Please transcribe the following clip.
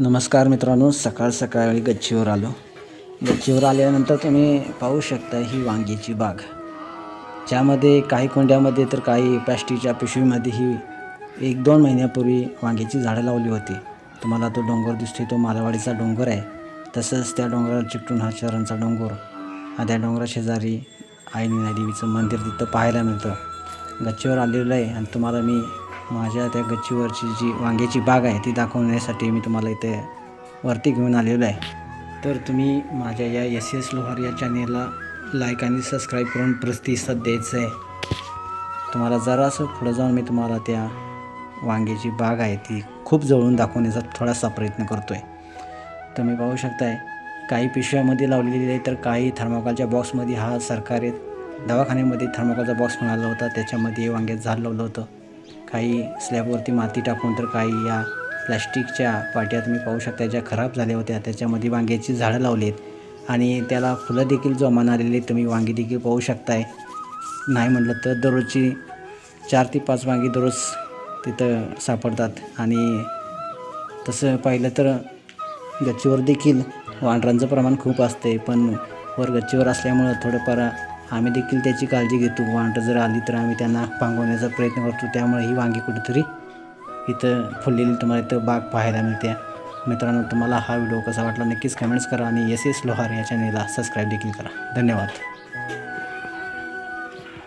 नमस्कार मित्रांनो सकाळ सकाळी गच्चीवर आलो. गच्चीवर आल्यानंतर तुम्ही पाहू शकता ही वांगीची बाग. ज्यामध्ये काही कोंड्यामध्ये तर काही प्लॅस्टिकच्या पिशवीमध्ये ही एक दोन महिन्यापूर्वी वांग्याची झाडं लावली होती. तुम्हाला तो डोंगर दिसतोय तो मालवाडीचा डोंगर आहे. तसंच त्या डोंगराला चिकटून हा शहरांचा डोंगर. हा त्या डोंगराशेजारी आईनी देवीचं मंदिर तिथं पाहायला मिळतं. गच्चीवर आलेलं आहे आणि तुम्हाला मी माझ्या त्या गच्चीवरची जी वांग्याची बाग आहे ती दाखवण्यासाठी मी तुम्हाला इथे वरती घेऊन आलेलो आहे. तर तुम्ही माझ्या या एस एस लोहार या चॅनेलला लाईक आणि सबस्क्राईब करून प्रतिसाद द्यायचं आहे. तुम्हाला जरासं पुढं जाऊन मी तुम्हाला त्या वांग्याची बाग आहे ती खूप जवळून दाखवण्याचा थोडासा प्रयत्न करतो आहे तुम्ही पाहू शकताय काही पिशव्यामध्ये लावलेली आहे तर काही थर्माकोलच्या बॉक्समध्ये हा सरकारी दवाखान्यामध्ये थर्माकोलचा बॉक्स मिळाला होता त्याच्यामध्ये वांग्यात झाड लावलं होतं. काही स्लॅबवरती माती टाकून तर काही या प्लॅस्टिकच्या पाट्या तुम्ही पाहू शकता ज्या खराब झाल्या होत्या. त्याच्यामध्ये वांग्याची झाडं लावलीत. आहेत आणि त्याला फुलं देखील जोमान आलेली तुम्ही वांगी देखील पाहू शकताय. नाही म्हटलं तर दररोजची चार ते पाच वांगी दररोज तिथं सापडतात. आणि तसं पाहिलं तर गच्चीवर देखील वानरांचं प्रमाण खूप असते पण वर गच्चीवर असल्यामुळं थोडंफार आम्ही देखील त्याची काळजी घेतो. वांट जर आली तर आम्ही त्यांना पांगवण्याचा प्रयत्न करतो. त्यामुळे ही वांगी कुठेतरी इथं फुललेली तुम्हाला इथं बाग पाहायला मिळते. मित्रांनो तुम्हाला हा व्हिडिओ कसा वाटला नक्कीच कमेंट्स करा आणि एस एस लोहार या चॅनेलला सबस्क्राईब देखील करा. धन्यवाद.